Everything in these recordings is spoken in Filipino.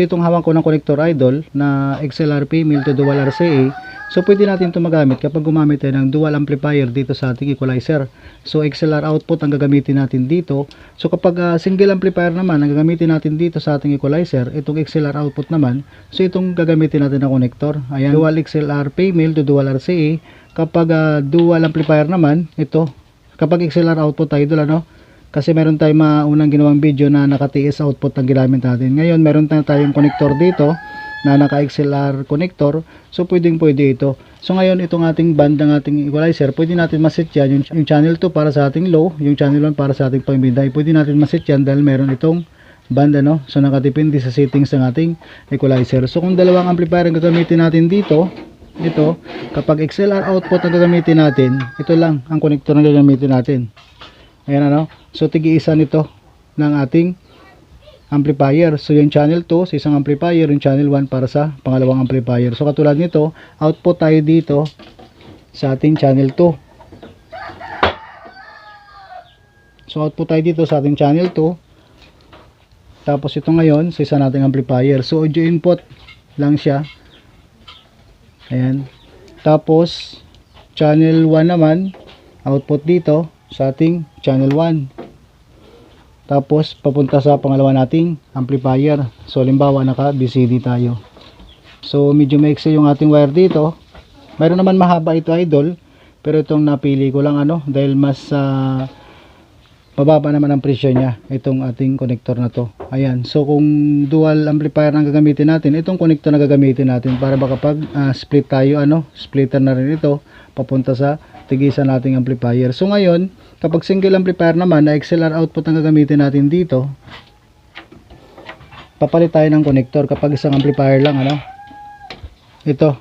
So itong hawak ko ng connector idol na XLRP mil to dual RCA. So pwede natin ito magamit kapag gumamit tayo ng dual amplifier dito sa ating equalizer. So XLR output ang gagamitin natin dito. So kapag ah, single amplifier naman ang gagamitin natin dito sa ating equalizer, itong XLR output naman, so itong gagamitin natin na connector. Ayan, dual XLRP mil to dual RCA. Kapag ah, dual amplifier naman, ito, kapag XLR output doon ano, kasi meron tayong mga unang ginawang video na naka-TS output ang ginamit natin. Ngayon, meron na tayong connector dito na naka-XLR connector. So, pwedeng pwede ito. So, ngayon, itong ating band ng ating equalizer, pwede natin maset yan. Yung, yung channel 2 para sa ating low, yung channel 1 para sa ating pambinday. Pwede natin maset yan dahil meron itong band ano. So, nakadepende sa settings ng ating equalizer. So, kung dalawang amplifier ang gagamitin natin dito, ito, kapag XLR output ang gagamitin natin, ito lang ang connector na gagamitin natin. Ayan ano. So tigi-isa nito ng ating amplifier. So yung channel 2 sa isang amplifier, yung channel 1 para sa pangalawang amplifier. So katulad nito, output tayo dito sa ating channel 2. So output tayo dito sa ating channel 2. Tapos ito ngayon sa isa nating amplifier. So audio input lang siya. Ayan. Tapos channel 1 naman output dito sa ating channel 1 tapos papunta sa pangalawa nating amplifier. So limbawa naka BCD tayo. So medyo maiksi yung ating wire dito. Mayroon naman mahaba ito idol. Pero itong napili ko lang ano dahil mas ah, mababa naman ang presyo niya itong ating connector na to. Ayan so kung dual amplifier ang gagamitin natin itong connector na gagamitin natin para baka pag ah, split tayo ano splitter na rin ito papunta sa tigisan nating amplifier. So ngayon kapag single amplifier naman na XLR output ang gagamitin natin dito papalit tayo ng connector kapag isang amplifier lang ano. Ito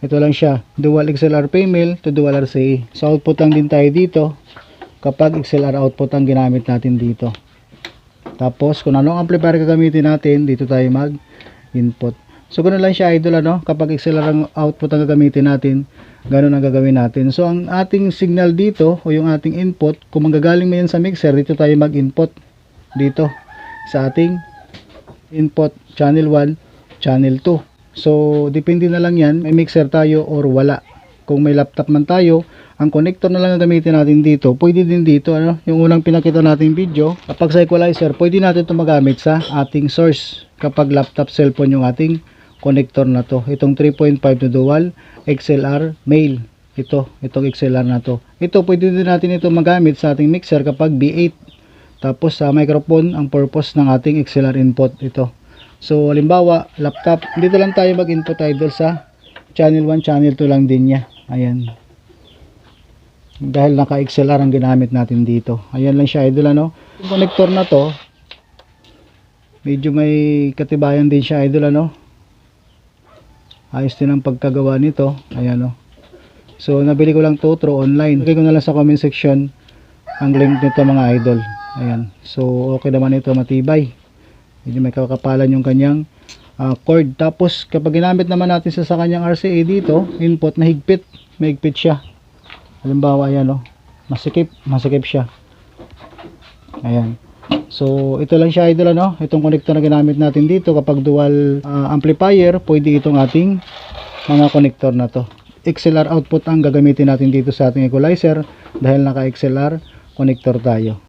ito lang siya dual XLR female to dual RCA so output lang din tayo dito kapag XLR output ang ginamit natin dito. Tapos kung anong amplifier gagamitin natin dito tayo mag input so ganoon lang siya idol ano? Kapag XLR ang output ang gagamitin natin ganun ang gagawin natin. So ang ating signal dito o yung ating input kung manggagaling mo yan sa mixer dito tayo mag input dito sa ating input channel 1 channel 2 so depende na lang yan may mixer tayo or wala kung may laptop man tayo ang connector na lang ang gamitin natin dito pwede din dito ano? Yung unang pinakita nating video kapag sa equalizer pwede natin ito magamit sa ating source kapag laptop cellphone yung ating connector na to. Itong 3.5 na dual XLR male ito itong XLR na to. Ito pwede din natin ito magamit sa ating mixer kapag B8 tapos sa microphone ang purpose ng ating XLR input ito. So halimbawa laptop dito lang tayo mag input idol sa channel 1 channel 2 lang din niya ayan. Dahil naka XLR ang ginamit natin dito. Ayan lang siya idol ano? Yung connector na to medyo may katibayan din siya idol ano? Ayos din ang pagkagawa nito. Ayan o so nabili ko lang to through online. Lagay ko na lang sa comment section ang link nito mga idol. Ayan. So okay naman ito matibay. Medyo may kakapalan yung kanyang ah, cord. Tapos kapag ginamit naman natin sa, sa kanyang RCA dito input na higpit may higpit siya. Halimbawa ayan o masikip masikip siya. Ayan. So, ito lang siya idol ano, itong connector na ginamit natin dito kapag dual ah, amplifier, pwede itong ating mga connector na to. XLR output ang gagamitin natin dito sa ating equalizer dahil naka XLR connector tayo.